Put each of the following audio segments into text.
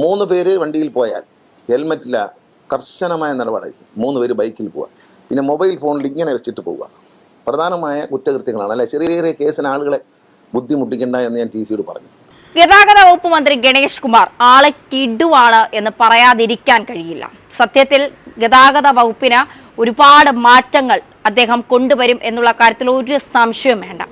മൂന്ന് പേര് വണ്ടിയിൽ പോയാൽ ഹെൽമറ്റില്ല കർശനമായ നിലപാടായിരിക്കും മൂന്ന് പേര് ബൈക്കിൽ പോവുക പിന്നെ മൊബൈൽ ഫോണിൽ ഇങ്ങനെ വെച്ചിട്ട് പോവുക പ്രധാനമായ കുറ്റകൃത്യങ്ങളാണ് അല്ലെ? ചെറിയ ചെറിയ കേസിന് ആളുകളെ ബുദ്ധിമുട്ടിക്കണ്ട എന്ന് ഞാൻ ടി സിയോട് പറഞ്ഞു. ഗതാഗത വകുപ്പ് മന്ത്രി ഗണേഷ് കുമാർ ആളെ കിടുവാണ് എന്ന് പറയാതിരിക്കാൻ കഴിയില്ല. സത്യത്തിൽ ഗതാഗത വകുപ്പിന് ഒരുപാട് മാറ്റങ്ങൾ അദ്ദേഹം കൊണ്ടുവരും എന്നുള്ള കാര്യത്തിൽ ഒരു സംശയം വേണ്ട.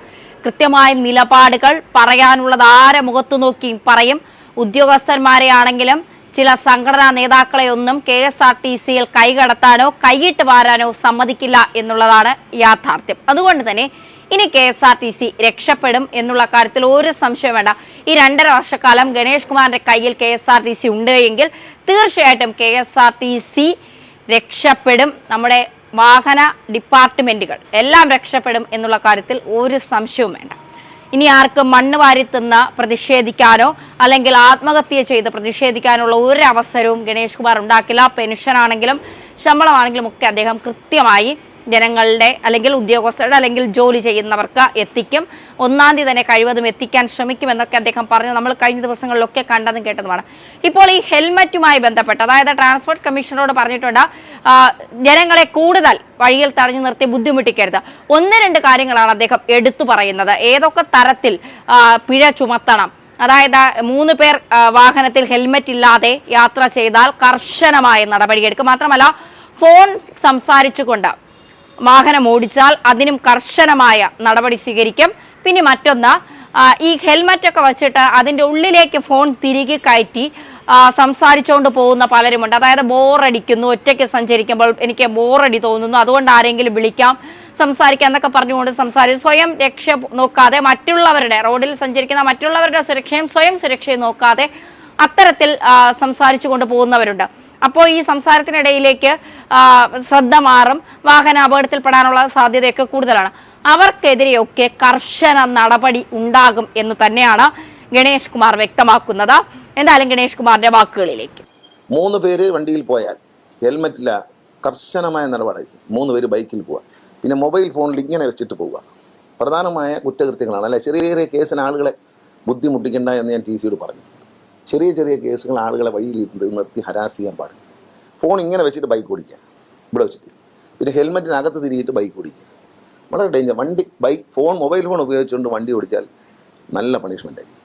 കൃത്യമായ നിലപാടുകൾ പറയാനുള്ളത് ആരെ മുഖത്തു നോക്കിയും പറയും ഉദ്യോഗസ്ഥന്മാരെ ആണെങ്കിലും ചില സംഘടനാ നേതാക്കളെ ഒന്നും കെ എസ് ആർ ടി സിയിൽ കൈകടത്താനോ കൈയിട്ട് വാരാനോ സമ്മതിക്കില്ല എന്നുള്ളതാണ് യാഥാർത്ഥ്യം. അതുകൊണ്ട് തന്നെ ഇനി K S R T C രക്ഷപ്പെടും എന്നുള്ള കാര്യത്തിൽ ഒരു സംശയം വേണ്ട. ഈ രണ്ടര വർഷക്കാലം ഗണേഷ് കുമാറിന്റെ കയ്യിൽ K S R T C ഉണ്ട് എങ്കിൽ തീർച്ചയായിട്ടും K S R T C രക്ഷപ്പെടും. നമ്മുടെ വാഹന ഡിപ്പാർട്ട്മെന്റുകൾ എല്ലാം രക്ഷപ്പെടും എന്നുള്ള കാര്യത്തിൽ ഒരു സംശയവും വേണ്ട. ഇനി ആർക്കും മണ്ണ് വാരി തിന്ന് പ്രതിഷേധിക്കാനോ അല്ലെങ്കിൽ ആത്മഹത്യ ചെയ്ത് പ്രതിഷേധിക്കാനുള്ള ഒരു അവസരവും ഗണേഷ് കുമാർ ഉണ്ടാക്കില്ല. പെൻഷനാണെങ്കിലും ശമ്പളമാണെങ്കിലും ഒക്കെ അദ്ദേഹം കൃത്യമായി ജനങ്ങളുടെ അല്ലെങ്കിൽ ഉദ്യോഗസ്ഥരുടെ അല്ലെങ്കിൽ ജോലി ചെയ്യുന്നവർക്ക് എത്തിക്കും. ഒന്നാം തീയതി തന്നെ കഴിവതും എത്തിക്കാൻ ശ്രമിക്കുമെന്നൊക്കെ അദ്ദേഹം പറഞ്ഞു. നമ്മൾ കഴിഞ്ഞ ദിവസങ്ങളിലൊക്കെ കണ്ടതും കേട്ടതുമാണ്. ഇപ്പോൾ ഈ ഹെൽമറ്റുമായി ബന്ധപ്പെട്ട് അതായത് ട്രാൻസ്പോർട്ട് കമ്മീഷണറോട് പറഞ്ഞിട്ടുണ്ട് ജനങ്ങളെ കൂടുതൽ വഴിയിൽ തടഞ്ഞു നിർത്തി ബുദ്ധിമുട്ടിക്കരുത്. ഒന്ന് രണ്ട് കാര്യങ്ങളാണ് അദ്ദേഹം എടുത്തു പറയുന്നത്. ഏതൊക്കെ തരത്തിൽ പിഴ ചുമത്തണം. അതായത് മൂന്ന് പേർ വാഹനത്തിൽ ഹെൽമറ്റ് ഇല്ലാതെ യാത്ര ചെയ്താൽ കർശനമായ നടപടിയെടുക്കും. മാത്രമല്ല ഫോൺ സംസാരിച്ചുകൊണ്ട് വാഹനം ഓടിച്ചാൽ അതിനും കർശനമായ നടപടി സ്വീകരിക്കും. പിന്നെ മറ്റൊന്ന് ഈ ഹെൽമറ്റ് ഒക്കെ വെച്ചിട്ട് അതിന്റെ ഉള്ളിലേക്ക് ഫോൺ തിരികെ കയറ്റി സംസാരിച്ചുകൊണ്ട് പോകുന്ന പലരുമുണ്ട്. അതായത് ബോറടിക്കുന്നു ഒറ്റയ്ക്ക് സഞ്ചരിക്കുമ്പോൾ എനിക്ക് ബോറടി തോന്നുന്നു അതുകൊണ്ട് ആരെങ്കിലും വിളിക്കാം സംസാരിക്കാം എന്നൊക്കെ പറഞ്ഞുകൊണ്ട് സംസാരിച്ച് സ്വയം രക്ഷ നോക്കാതെ മറ്റുള്ളവരുടെ റോഡിൽ സഞ്ചരിക്കുന്ന മറ്റുള്ളവരുടെ സുരക്ഷയും സ്വയം സുരക്ഷയും നോക്കാതെ അത്തരത്തിൽ സംസാരിച്ചു കൊണ്ട് പോകുന്നവരുണ്ട്. അപ്പോൾ ഈ സംസാരത്തിനിടയിലേക്ക് ശ്രദ്ധ മാറും. വാഹന അപകടത്തിൽപ്പെടാനുള്ള സാധ്യതയൊക്കെ കൂടുതലാണ്. അവർക്കെതിരെയൊക്കെ കർശന നടപടി ഉണ്ടാകും എന്ന് തന്നെയാണ് ഗണേഷ് കുമാർ വ്യക്തമാക്കുന്നത്. എന്തായാലും ഗണേഷ് കുമാറിന്റെ വാക്കുകളിലേക്ക്. മൂന്ന് പേര് വണ്ടിയിൽ പോയാൽ ഹെൽമെറ്റില്ല കർശനമായ നടപടിയായിരിക്കും. മൂന്ന് പേര് ബൈക്കിൽ പോവുക പിന്നെ മൊബൈൽ ഫോണിൽ ഇങ്ങനെ വെച്ചിട്ട് പോവുക പ്രധാനമായ കുറ്റകൃത്യങ്ങളാണ്. അല്ലെ ചെറിയ ചെറിയ കേസിന് ആളുകളെ ബുദ്ധിമുട്ടിക്കണ്ട എന്ന് ഞാൻ ടി സിയോട് പറഞ്ഞു. ചെറിയ ചെറിയ കേസുകൾ ആളുകളെ വഴിയിൽ നിർത്തി ഹരാസ് ചെയ്യാൻ പാടില്ല. ഫോൺ ഇങ്ങനെ വെച്ചിട്ട് ബൈക്ക് ഓടിക്കുക. ഇവിടെ വെച്ചിട്ട്. പിന്നെ ഹെൽമെറ്റിനകത്ത് തിരിയിട്ട് ബൈക്ക് ഓടിക്കുക. വളരെ ഡേഞ്ചർ വണ്ടി ബൈക്ക് ഫോൺ മൊബൈൽ ഫോൺ ഉപയോഗിച്ചുകൊണ്ട് വണ്ടി ഓടിച്ചാൽ നല്ല പണിഷ്മെന്റ് ആയിരിക്കും.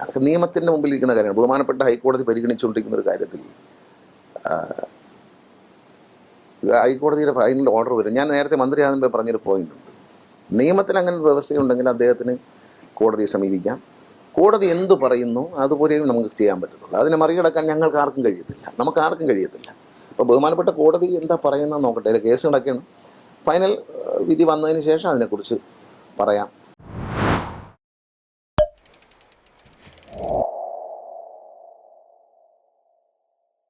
അതൊക്കെ നിയമത്തിന്റെ മുമ്പിൽ ഇരിക്കുന്ന കാര്യമാണ്. ബഹുമാനപ്പെട്ട ഹൈക്കോടതി പരിഗണിച്ചുകൊണ്ടിരിക്കുന്ന ഒരു കാര്യത്തിൽ ഹൈക്കോടതിയുടെ ഫൈനൽ ഓർഡർ വരും. ഞാൻ നേരത്തെ മന്ത്രിയാകുമ്പോൾ പറഞ്ഞൊരു പോയിന്റ് ഉണ്ട്. നിയമത്തിൽ അങ്ങനെ ഒരു വ്യവസ്ഥയുണ്ടെങ്കിൽ അദ്ദേഹത്തിന് കോടതിയെ സമീപിക്കാം. കോടതി എന്ത് പറയുന്നു അതുപോലെയും നമുക്ക് ചെയ്യാൻ പറ്റത്തുള്ളൂ. അതിനെ മറികടക്കാൻ ഞങ്ങൾക്ക് ആർക്കും കഴിയത്തില്ല. നമുക്ക് ആർക്കും കഴിയത്തില്ല. അപ്പോൾ ബഹുമാനപ്പെട്ട കോടതി എന്താ പറയുന്നത് നോക്കട്ടെ. കേസ് നടക്കണം. ഫൈനൽ വിധി വന്നതിന് ശേഷം അതിനെക്കുറിച്ച് പറയാം.